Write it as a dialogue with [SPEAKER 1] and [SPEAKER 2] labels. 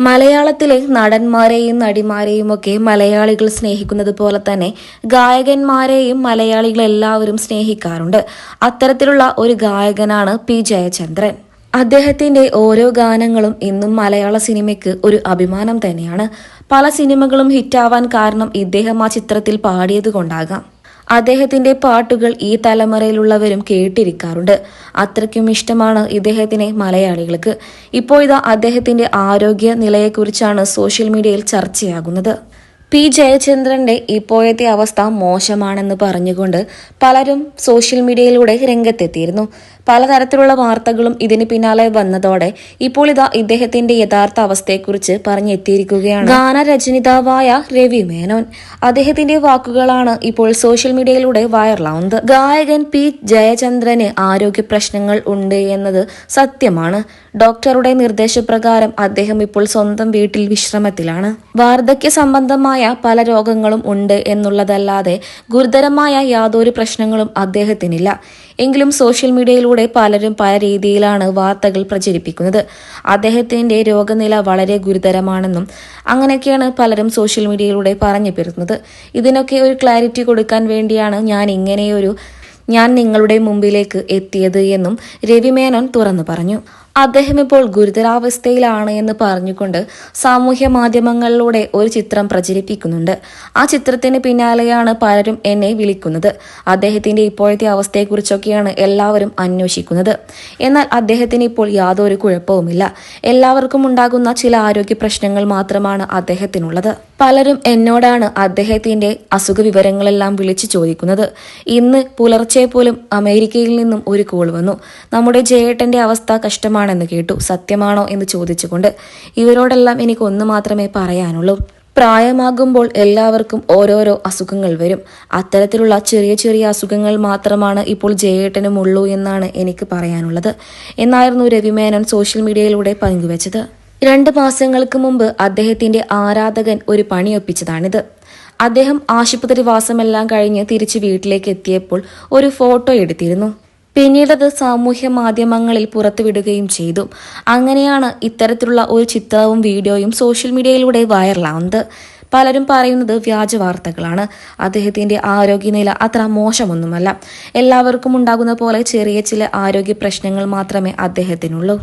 [SPEAKER 1] മലയാളത്തിലെ നടന്മാരെയും നടിമാരെയും ഒക്കെ മലയാളികൾ സ്നേഹിക്കുന്നത് പോലെ തന്നെ ഗായകന്മാരെയും മലയാളികൾ എല്ലാവരും സ്നേഹിക്കാറുണ്ട്. അത്തരത്തിലുള്ള ഒരു ഗായകനാണ് പി ജയചന്ദ്രൻ. അദ്ദേഹത്തിന്റെ ഓരോ ഗാനങ്ങളും ഇന്നും മലയാള സിനിമയ്ക്ക് ഒരു അഭിമാനം തന്നെയാണ്. പല സിനിമകളും ഹിറ്റാവാൻ കാരണം ഇദ്ദേഹം ആ ചിത്രത്തിൽ പാടിയത് കൊണ്ടാകാം. അദ്ദേഹത്തിന്റെ പാട്ടുകൾ ഈ തലമുറയിലുള്ളവരും കേട്ടിരിക്കാറുണ്ട്. അത്രയ്ക്കും ഇഷ്ടമാണ് ഇദ്ദേഹത്തിനെ മലയാളികൾക്ക്. ഇപ്പോൾ ഇതാ അദ്ദേഹത്തിന്റെ ആരോഗ്യ നിലയെക്കുറിച്ചാണ് സോഷ്യൽ മീഡിയയിൽ ചർച്ചയാകുന്നത്. പി. ജയചന്ദ്രന്റെ ഇപ്പോഴത്തെ അവസ്ഥ മോശമാണെന്ന് പറഞ്ഞുകൊണ്ട് പലരും സോഷ്യൽ മീഡിയയിലൂടെ രംഗത്തെത്തിയിരുന്നു. പലതരത്തിലുള്ള വാർത്തകളും ഇതിന് പിന്നാലെ വന്നതോടെ ഇപ്പോൾ ഇതാ ഇദ്ദേഹത്തിന്റെ യഥാർത്ഥ അവസ്ഥയെക്കുറിച്ച് പറഞ്ഞെത്തിയിരിക്കുകയാണ്. ഗാനരചയിതാവായ രവി മേനോൻ അദ്ദേഹത്തിന്റെ വാക്കുകളാണ് ഇപ്പോൾ സോഷ്യൽ മീഡിയയിലൂടെ വൈറലാവുന്നത്. ഗായകൻ പി ജയചന്ദ്രന് ആരോഗ്യ പ്രശ്നങ്ങൾ ഉണ്ട് എന്നത് സത്യമാണ്. ഡോക്ടറുടെ നിർദ്ദേശപ്രകാരം അദ്ദേഹം ഇപ്പോൾ സ്വന്തം വീട്ടിൽ വിശ്രമത്തിലാണ്. വാർദ്ധക്യ സംബന്ധമായ പല രോഗങ്ങളും ഉണ്ട് എന്നുള്ളതല്ലാതെ ഗുരുതരമായ യാതൊരു പ്രശ്നങ്ങളും അദ്ദേഹത്തിനില്ല. എങ്കിലും സോഷ്യൽ മീഡിയയിലൂടെ പലരും പല രീതിയിലാണ് വാർത്തകൾ പ്രചരിപ്പിക്കുന്നത്. അദ്ദേഹത്തിന്റെ രോഗനില വളരെ ഗുരുതരമാണെന്നും അങ്ങനെയൊക്കെയാണ് പലരും സോഷ്യൽ മീഡിയയിലൂടെ പറഞ്ഞു പെരുന്നത് ഇതിനൊക്കെ ഒരു ക്ലാരിറ്റി കൊടുക്കാൻ വേണ്ടിയാണ് ഞാൻ ഇങ്ങനെയൊരു ഞാൻ നിങ്ങളുടെ മുമ്പിലേക്ക് എത്തിയത് എന്നും രവി മേനോൻ തുറന്നു പറഞ്ഞു. അദ്ദേഹം ഇപ്പോൾ ഗുരുതരാവസ്ഥയിലാണ് എന്ന് പറഞ്ഞുകൊണ്ട് സാമൂഹ്യ മാധ്യമങ്ങളിലൂടെ ഒരു ചിത്രം പ്രചരിപ്പിക്കുന്നുണ്ട്. ആ ചിത്രത്തിന് പിന്നാലെയാണ് പലരും എന്നെ വിളിക്കുന്നത്. അദ്ദേഹത്തിന്റെ ഇപ്പോഴത്തെ അവസ്ഥയെക്കുറിച്ചൊക്കെയാണ് എല്ലാവരും അന്വേഷിക്കുന്നത്. എന്നാൽ അദ്ദേഹത്തിന് ഇപ്പോൾ യാതൊരു കുഴപ്പവുമില്ല. എല്ലാവർക്കും ഉണ്ടാകുന്ന ചില ആരോഗ്യ പ്രശ്നങ്ങൾ മാത്രമാണ് അദ്ദേഹത്തിനുള്ളത്. പലരും എന്നോടാണ് അദ്ദേഹത്തിന്റെ അസുഖ വിവരങ്ങളെല്ലാം വിളിച്ചു ചോദിക്കുന്നത്. ഇന്ന് പുലർച്ചെ പോലും അമേരിക്കയിൽ നിന്നും ഒരു കോൾ വന്നു. നമ്മുടെ ജയേട്ടന്റെ അവസ്ഥ കഷ്ടമാണെന്ന് കേട്ടു. സത്യമാണോ എന്ന് ചോദിച്ചുകൊണ്ട് ഇവരോടെല്ലാം എനിക്ക് ഒന്ന് മാത്രമേ പറയാനുള്ളൂ. പ്രായമാകുമ്പോൾ എല്ലാവർക്കും ഓരോരോ അസുഖങ്ങൾ വരും. അത്തരത്തിലുള്ള ചെറിയ ചെറിയ അസുഖങ്ങൾ മാത്രമാണ് ഇപ്പോൾ ജയേട്ടനും ഉള്ളൂ എന്നാണ് എനിക്ക് പറയാനുള്ളത്. എന്നായിരുന്നു രവിമേനോൻ സോഷ്യൽ മീഡിയയിലൂടെ പങ്കുവച്ചത്. രണ്ട് മാസങ്ങൾക്ക് മുമ്പ് അദ്ദേഹത്തിന്റെ ആരാധകൻ ഒരു പണിയൊപ്പിച്ചതാണിത് അദ്ദേഹം ആശുപത്രി വാസമെല്ലാം കഴിഞ്ഞ് തിരിച്ച് വീട്ടിലേക്ക് എത്തിയപ്പോൾ ഒരു ഫോട്ടോ എടുത്തിരുന്നു. പിന്നീടത് സാമൂഹ്യ മാധ്യമങ്ങളിൽ പുറത്തുവിടുകയും ചെയ്തു. അങ്ങനെയാണ് ഇത്തരത്തിലുള്ള ഒരു ചിത്രവും വീഡിയോയും സോഷ്യൽ മീഡിയയിലൂടെ വൈറലാവുന്നത്. പലരും പറയുന്നത് വ്യാജ വാർത്തകളാണ്. അദ്ദേഹത്തിന്റെ ആരോഗ്യനില അത്ര മോശമൊന്നുമല്ല. എല്ലാവർക്കും ഉണ്ടാകുന്ന പോലെ ചെറിയ ചില ആരോഗ്യ പ്രശ്നങ്ങൾ മാത്രമേ അദ്ദേഹത്തിനുള്ളൂ.